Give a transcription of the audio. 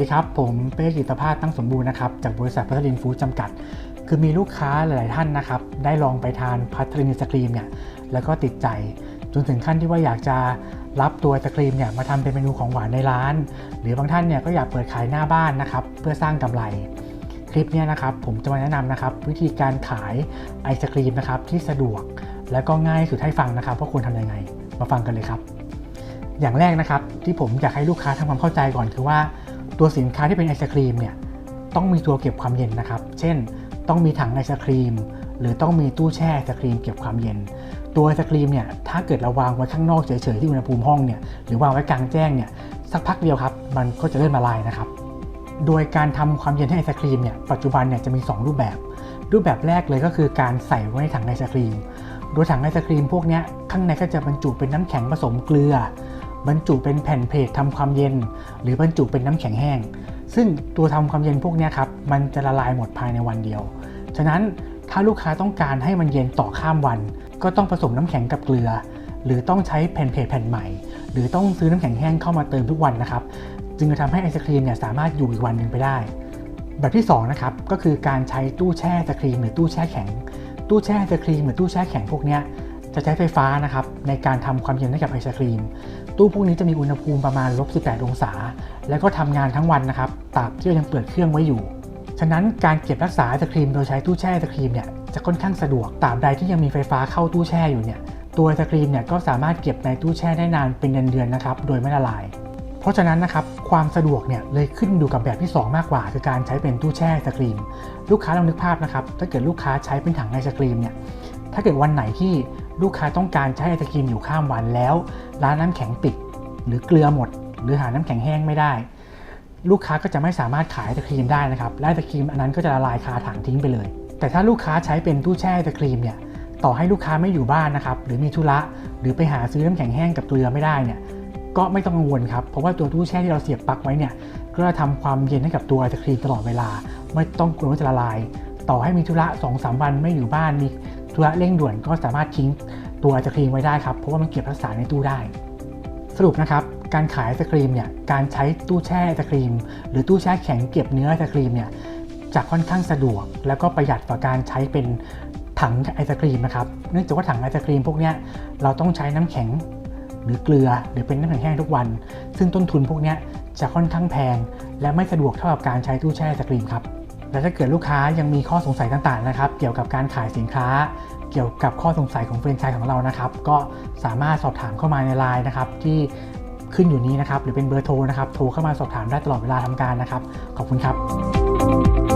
ดีครับ ผมเป้กิตภาสตั้งสมบูรณ์นะครับ จากบริษัทพัทลินฟู้ดจำกัด คือมีลูกค้าหลาย ๆ ท่านนะครับ ได้ลองไปทานพัทลินไอศครีมเนี่ยแล้วก็ติดใจ จนถึงขั้นที่ว่าอยากจะรับตัวไอศครีมเนี่ยมาทำเป็นเมนูของหวานในร้าน หรือบางท่านเนี่ยก็อยากเปิดขายหน้าบ้านนะครับ เพื่อสร้างกำไร คลิปนี้นะครับผมจะมาแนะนำนะครับวิธีการขายไอศครีมนะครับที่สะดวก และก็ง่ายสุดให้ฟังนะครับว่าควรทำยังไง มาฟังกันเลยครับอย่างแรกนะครับที่ผมอยากให้ลูกค้าทำความเข้าใจก่อนคือว่า ตัวสินค้าที่เป็นไอศครีมเนี่ยต้องมีตัวเก็บความเย็นนะครับ เช่น ต้องมีถังไอศครีม หรือต้องมีตู้แช่ไอศครีมเก็บความเย็น ตัวไอศครีมเนี่ยถ้าเกิดเราวางไว้ข้างนอกเฉยๆที่อุณหภูมิห้องเนี่ยหรือวางไว้กลางแจ้งเนี่ยสักพักเดียวครับ มันก็จะเริ่มละลายนะครับ โดยการทำความเย็นให้ไอศครีมเนี่ยปัจจุบันเนี่ยจะมี 2 รูปแบบ รูปแบบแรกเลยก็คือการใส่ไว้ในถังไอศครีม โดยถังไอศครีมพวกนี้ข้างในก็จะบรรจุเป็นน้ำแข็งผสมเกลือ บรรจุเป็นแผ่นเพลททำความเย็น หรือบรรจุเป็นน้ำแข็งแห้ง ซึ่งตัวทำความเย็นพวกนี้ครับมันจะละลายหมดภายในวันเดียว ฉะนั้นถ้าลูกค้าต้องการให้มันเย็นต่อข้ามวัน ก็ต้องผสมน้ำแข็งกับเกลือ หรือต้องใช้แผ่นเพลทแผ่นใหม่ หรือต้องซื้อน้ำแข็งแห้งเข้ามาเติมทุกวันนะครับจึงจะทำให้ไอศครีมเนี่ยสามารถอยู่อีกวันหนึ่งไปได้ แบบที่2นะครับก็คือการใช้ตู้แช่ไอศครีมหรือตู้แช่แข็ง ตู้แช่ไอศครีมหรือตู้แช่แข็งพวกนี้ จะใช้ไฟฟ้านะครับในการทำความเย็นให้กับไอศครีม ตู้พวกนี้จะมีอุณหภูมิประมาณลบ18องศา แล้วก็ทำงานทั้งวันนะครับตราบที่เรายังเปิดเครื่องไว้อยู่ ฉะนั้นการเก็บรักษาไอศครีมโดยใช้ตู้แช่ไอศครีมเนี่ยจะค่อนข้างสะดวกตราบใดที่ยังมีไฟฟ้าเข้าตู้แช่อยู่เนี่ยตัวไอศครีมเนี่ยก็สามารถเก็บในตู้แช่ได้นานเป็นเดือนๆนะครับโดยไม่ละลายเพราะฉะนั้นนะครับความสะดวกเนี่ยเลยขึ้นอยู่กับแบบที่ 2 มากกว่า คือการใช้เป็นตู้แช่ไอศครีม ลูกค้าลองนึกภาพนะครับถ้าเกิดลูกค้าใช้เป็นถังไอศครีมเนี่ย ถ้าเกิดวันไหนที่ลูกค้าต้องการใช้ไอศครีมอยู่ข้ามวันแล้ว ร้านน้ำแข็งปิด หรือเกลือหมด หรือหาน้ำแข็งแห้งไม่ได้ ลูกค้าก็จะไม่สามารถขายไอศครีมได้นะครับและไอศครีมอันนั้นก็จะละลายคาถังทิ้งไปเลย แต่ถ้าลูกค้าใช้เป็นตู้แช่ไอศครีมเนี่ยต่อให้ลูกค้าไม่อยู่บ้านนะครับหรือมีธุระหรือไปหาซื้อน้ำแข็งแห้งกับเกลือไม่ได้เนี่ยก็ไม่ต้องกังวลครับ เพราะว่าตัวตู้แช่ที่เราเสียบปลั๊กไว้เนี่ย ก็จะทำความเย็นให้กับตัวไอศครีมตลอดเวลา ไม่ต้องกลัวว่าจะละลาย ต่อให้มีธุระ2อสวันไม่อยู่บ้านมีธุระเร่งด่วนก็สามารถทิ้งตัวไอศครีมไว้ได้ครับ เพราะว่ามันเก็บรักษาในตู้ได้ สรุปนะครับ การขายไอศครีมเนี่ยการใช้ตู้แช่ไอศครีม หรือตู้แช่แข็งเก็บเนื้อไอศครีมเนี่ยจะค่อนข้างสะดวก แล้วก็ประหยัดต่อการใช้เป็นถังไอศครีมนะครับเนื่องจากว่าถังไอศครีมพวกเนี้ยเราต้องใช้น้ำแข็งหรือเกลือหรือเป็นน้ำแข็งแห้งทุกวัน ซึ่งต้นทุนพวกเนี้ยจะค่อนข้างแพง และไม่สะดวกเท่ากับการใช้ตู้แช่ไอศครีมครับ และถ้าเกิดลูกค้ายังมีข้อสงสัยต่างๆนะครับ เกี่ยวกับการขายสินค้า เกี่ยวกับข้อสงสัยของแฟรนไชส์ของเรานะครับ ก็สามารถสอบถามเข้ามาในไลน์นะครับ ที่ขึ้นอยู่นี้นะครับ หรือเป็นเบอร์โทรนะครับ โทรเข้ามาสอบถามได้ตลอดเวลาทำการนะครับ ขอบคุณครับ